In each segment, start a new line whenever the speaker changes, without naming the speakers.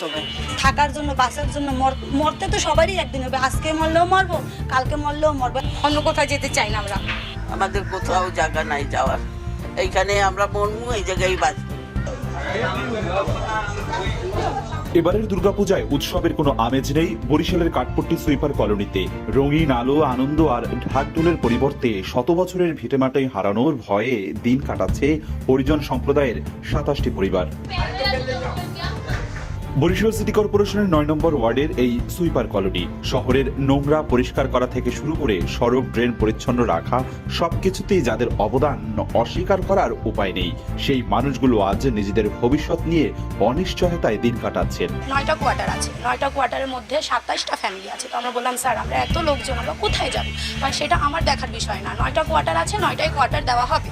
তবে
থাকার জন্য বাঁচার জন্য মরতে তো সবারই একদিন হবে। আজকে মরলেও মরবো কালকে মরলেও মরবো।
অন্য কোথাও যেতে চাই না আমরা।
আমাদের কোথাও জায়গা নাই যাওয়ার। এইখানে আমরা মরমু এই জায়গায় বাঁচবো।
এবারের দুর্গাপূজায় উৎসবের কোনো আমেজ নেই বরিশালের কাঠপট্টি সুইপার কলোনিতে। রঙিন আলো আনন্দ আর ঢাকঢোলের পরিবর্তে শত বছরের ভিটেমাটাই হারানোর ভয়ে দিন কাটাচ্ছে হরিজন সম্প্রদায়ের সাতাশটি পরিবার। বরিশাল সিটি কর্পোরেশনের নয় নম্বর ওয়ার্ডের এই সুইপার কলোনি, শহরের নোংরা পরিষ্কার করা থেকে শুরু করে সড়ক ড্রেন পরিচ্ছন্ন রাখা, সবকিছুতেই যাদের অবদান অস্বীকার করার উপায় নেই, সেই মানুষগুলো আজ নিজেদের ভবিষ্যৎ নিয়ে অনিশ্চয়তায় দিন কাটাচ্ছেন।
নয়টা কোয়ার্টার আছে, নয়টা কোয়ার্টারের মধ্যে সাতাইশটা ফ্যামিলি আছে। তো আমরা বললাম, স্যার, আমরা এত লোকজন, আমরা কোথায় যাব? বা সেটা আমার দেখার বিষয় না। নয়টা কোয়ার্টার আছে নয়টাই কোয়ার্টার দেওয়া হবে।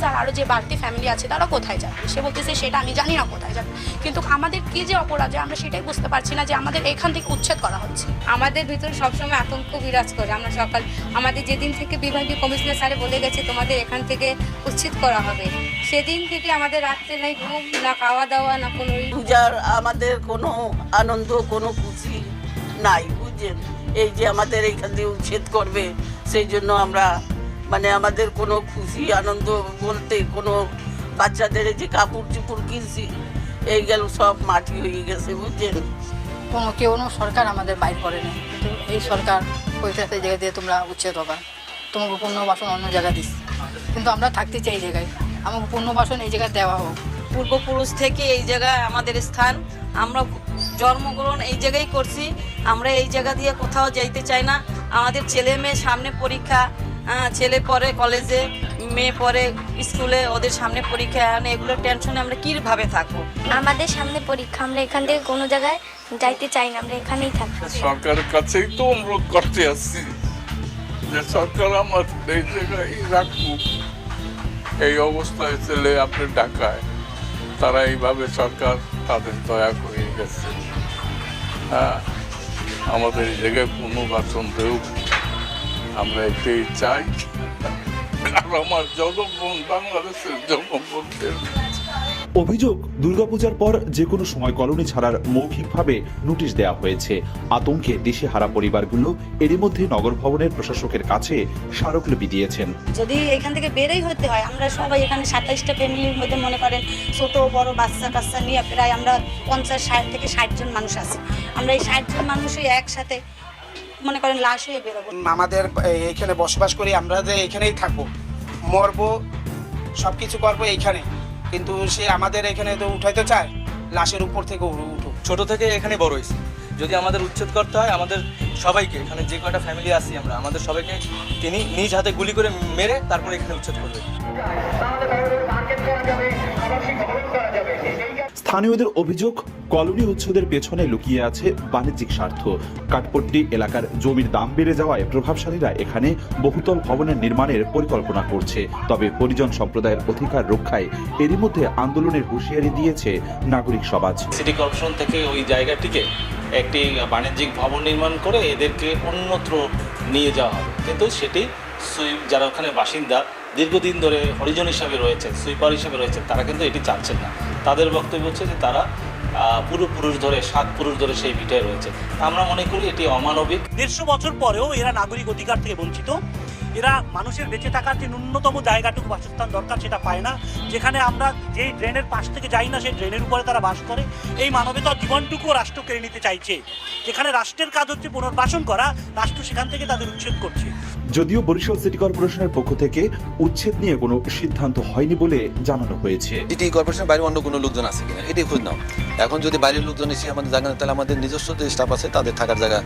স্যার আরও যে বাড়তি ফ্যামিলি আছে, তারা কোথায় যাবে? সে বলতেছে, সেটা আমি জানি না কোথায় যাবে। কিন্তু আমাদের কি যে অপরাধ যে আমরা সেটাই বুঝতে পারছি না যে আমাদের এখান থেকে উচ্ছেদ করা হচ্ছে।
আমাদের ভিতরে সবসময় আতঙ্ক বিরাজ করে। আমরা সকাল আমাদের যেদিন থেকে বিভাগীয় কমিশনার স্যারে বলে গেছে তোমাদের এখান থেকে উচ্ছেদ করা হবে সেদিন থেকে আমাদের রাত্রে নেই ঘুম না খাওয়া দাওয়া না কোনো
পূজার আমাদের কোনো আনন্দ কোনো খুশি নাই বুঝছেন? এই যে আমাদের এইখান দিয়ে উচ্ছেদ করবে সেই জন্য আমরা মানে আমাদের কোনো খুশি আনন্দ বলতে কোনো বাচ্চাদের যে কাপড় চুপড় কিনছি এই গেল সব মাটি হয়ে গেছে বুঝছেন
কোনো কেউ সরকার আমাদের বাইর করে নেই কিন্তু এই সরকার কইতেছে জায়গা দিয়ে তোমরা উচ্ছেদ হবা। তোমাকে পুনর্বাসন অন্য জায়গায় দিস। কিন্তু আমরা থাকতে চাই এই জায়গায়। আমাকে পুনর্বাসন এই জায়গায় দেওয়া হোক।
পূর্বপুরুষ থেকে এই জায়গায় আমাদের স্থান আমরা জন্মগ্রহণ এই জায়গায় করছি। আমরা এই জায়গা দিয়ে কোথাও যাইতে চাই না। আমাদের ছেলে মেয়ে সামনে পরীক্ষা ছেলে পড়ে কলেজে মেয়ে পরে স্কুলে ওদের সামনে পরীক্ষা এখন এগুলো টেনশনে আমরা কীভাবে থাকব?
আমাদের সামনে পরীক্ষা আমরা এখান থেকে কোনো জায়গায় যাইতে চাই না আমরা এখানেই থাকি
সরকারের কাছেই তো অনুরোধ করতে আসছি যে সরকার আমার এই জায়গায় রাখুক। এই অবস্থায় ছেলে আপনি ঢাকায় তারা এইভাবে সরকার তাদের দয়া করে গেছে। হ্যাঁ আমাদের এই জায়গায় পুনর্বাসন দেউক। আমরা এটাই চাই। আর আমার জনগণ বাংলাদেশের জনগণদের
অভিযোগ দুর্গাপূজার পর যে কোনো সময় কলোনি ছাড়ার মৌখিকভাবে নোটিশ দেওয়া হয়েছে। আতঙ্কে দেশে হারা পরিবারগুলো এরই মধ্যে নগর ভবনের প্রশাসকের কাছে স্মারকলিপি দিয়েছেন।
যদি এখান থেকে বেরেই হতে হয় আমরা সবাই এখানে সাতাইশটা ফ্যামিলির মধ্যে মনে করেন ছোট বড় বাচ্চা কাচ্চা নিয়ে প্রায় আমরা পঞ্চাশ ষাট থেকে ষাট জন মানুষ আছি। আমরা এই ষাট জন মানুষই একসাথে মনে করেন লাশ হয়ে বেরোবো।
আমাদের এইখানে বসবাস করি আমরা যে এখানেই থাকব। মরবো সব কিছু করব এইখানে। কিন্তু সে আমাদের এখানে তো উঠাইতে চায় লাশের উপর থেকে উঠো উঠো।
ছোট থেকে এখানে বড় হয়েছে। যদি আমাদের উচ্ছেদ করতে হয় আমাদের সবাইকে এখানে যে কয়টা ফ্যামিলি আছি আমরা আমাদের সবাইকে তিনি নিজ হাতে গুলি করে মেরে তারপরে এখানে উচ্ছেদ করবে।
স্থানীয়দের অভিযোগ, কলোনি উচ্ছেদের পেছনে লুকিয়ে আছে বাণিজ্যিক স্বার্থ। কাঠপট্টি এলাকার জমির দাম বেড়ে যাওয়ায় প্রভাবশালীরা এখানে বহুতল ভবনের নির্মাণের পরিকল্পনা করছে। তবে পরিজন সম্প্রদায়ের অধিকার রক্ষায় এরই মধ্যে আন্দোলনের হুঁশিয়ারি দিয়েছে নাগরিক সমাজ।
সিটি কর্পোরেশন থেকে ওই জায়গাটিকে একটি বাণিজ্যিক ভবন নির্মাণ করে এদেরকে অন্যত্র নিয়ে যাওয়া হবে। কিন্তু সেটি যারা ওখানে বাসিন্দা দীর্ঘদিন ধরে হরিজন হিসাবে রয়েছে সুইপার হিসাবে রয়েছে তারা কিন্তু এটি চাচ্ছেন না। তাদের বক্তব্য হচ্ছে যে তারা পূর্বপুরুষ ধরে, সাত পুরুষ ধরে সেই ভিটায় রয়েছে। আমরা মনে করি এটি অমানবিক।
দেড়শো বছর পরেও এরা নাগরিক অধিকার থেকে বঞ্চিত। এরা মানুষের বেঁচে থাকার যে ন্যূনতম জায়গাটুকু বাসস্থান দরকার সেটা পায় না। যেখানে আমরা যেই ড্রেনের পাশ থেকে যাই না, সেই ড্রেনের উপরে তারা বাস করে। এই মানবতার জীবনটুকু রাষ্ট্র কেড়ে নিতে চাইছে। যেখানে রাষ্ট্রের কাজ হচ্ছে পুনর্বাসন করা, রাষ্ট্র সেখান থেকে তাদের উচ্ছেদ করছে।
যদিও বরিশাল সিটি কর্পোরেশনের পক্ষ থেকে উচ্ছেদ নিয়ে কোনো সিদ্ধান্ত হয়নি বলে জানানো হয়েছে।
সিটি কর্পোরেশনের বাইরে অন্য কোনো লোকজন আছে কিনা? এটাই খোঁজ নাও। এখন যদি বাইরের লোকজন এসে আমাদের জায়গা তাহলে আমাদের নিজস্ব যে স্টাফ আছে তাদের থাকার জায়গা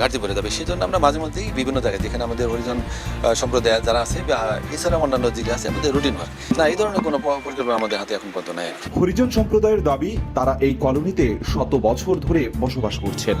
ঘাটতি পড়ে যাবে। সেই জন্য আমরা মাঝে মধ্যেই বিভিন্ন জায়গায় যেখানে আমাদের হরিজন সম্প্রদায় যারা আছে এছাড়া অন্যান্য জিনিস আছে আমাদের রুটিন হয়। না এই ধরনের কোনো পরিকল্পনা আমাদের হাতে এখন পর্যন্ত নেই।
হরিজন সম্প্রদায়ের দাবি তারা এই কলোনিতে শত বছর ধরে বসবাস করছেন।